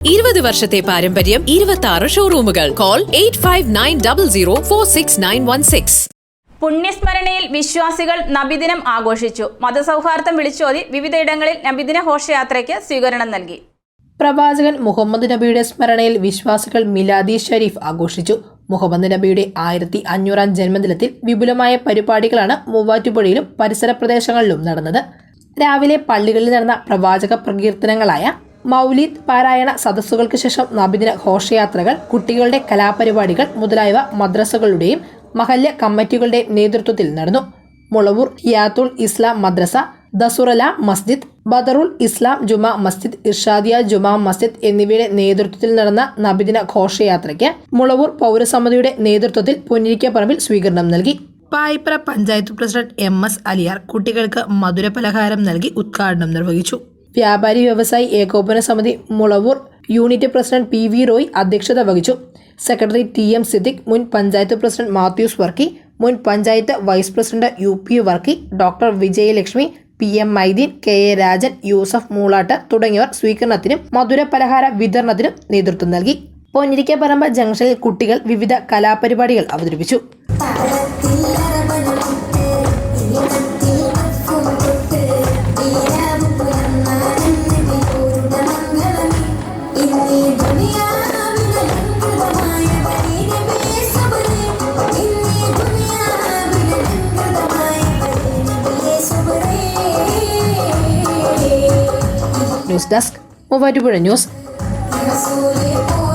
ഇരുപത് വർഷത്തെ പാരമ്പര്യം ഇരുപത്തി ആറ് ഷോറൂമുകൾ call eight five nine double zero four six nine one six പുണ്യസ്മരണയിൽ വിശ്വാസികൾ നബിദിനം ആഘോഷിച്ചു. മതസൗഹാർദ്ദം വിളിച്ചോതി വിവിധയിടങ്ങളിൽ നബിദിന ഘോഷയാത്രയ്ക്ക് സ്വീകരണം നൽകി. പ്രവാചകൻ മുഹമ്മദ് നബിയുടെ സ്മരണയിൽ വിശ്വാസികൾ മിലാദി ഷരീഫ് ആഘോഷിച്ചു. മുഹമ്മദ് നബിയുടെ ആയിരത്തി അഞ്ഞൂറാം ജന്മദിനത്തിൽ വിപുലമായ പരിപാടികളാണ് മൂവാറ്റുപുഴയിലും പരിസര പ്രദേശങ്ങളിലും നടന്നത്. രാവിലെ പള്ളികളിൽ നടന്ന പ്രവാചക പ്രകീർത്തനങ്ങളായ മൗലീദ് പാരായണ സദസ്സുകൾക്ക് ശേഷം നബിദിന ഘോഷയാത്രകൾ കുട്ടികളുടെ കലാപരിപാടികൾ മുതലായവ മദ്രസകളുടെയും മഹല്യ കമ്മിറ്റികളുടെയും നേതൃത്വത്തിൽ നടന്നു. മുളവൂർ ഹിയാത്തുൽ ഇസ്ലാം മദ്രസ ദസുറല മസ്ജിദ് ബദറുൽ ഇസ്ലാം ജുമാ മസ്ജിദ് ഇർഷാദിയ ജുമാ മസ്ജിദ് എന്നിവയുടെ നേതൃത്വത്തിൽ നടന്ന നബിദിന ഘോഷയാത്രയ്ക്ക് മുളവൂർ പൗരസമിതിയുടെ നേതൃത്വത്തിൽ പൊന്നിരിക്കപ്പറമ്പിൽ സ്വീകരണം നൽകി. Payipra panchayat president M S Aliyar കുട്ടികൾക്ക് മധുരപലഹാരം നൽകി ഉദ്ഘാടനം നിർവഹിച്ചു. വ്യാപാരി വ്യവസായി ഏകോപന സമിതി Mulavoor unit president P V Roy അധ്യക്ഷത വഹിച്ചു. സെക്രട്ടറി ടി എം സിദ്ദിഖ് മുൻ പഞ്ചായത്ത് പ്രസിഡന്റ് മാത്യൂസ് വർക്കി മുൻ panchayat vice president U P Varkey doctor Vijayalakshmi P M Maideen K A Rajan Yusuf Moolatt തുടങ്ങിയവർ സ്വീകരണത്തിനും മധുര പലഹാര വിതരണത്തിനും നേതൃത്വം നൽകി. പൊന്നിരിക്കപ്പറമ്പ് ജംഗ്ഷനിൽ കുട്ടികൾ വിവിധ കലാപരിപാടികൾ അവതരിപ്പിച്ചു. news desk Muvattupuzha news Rasul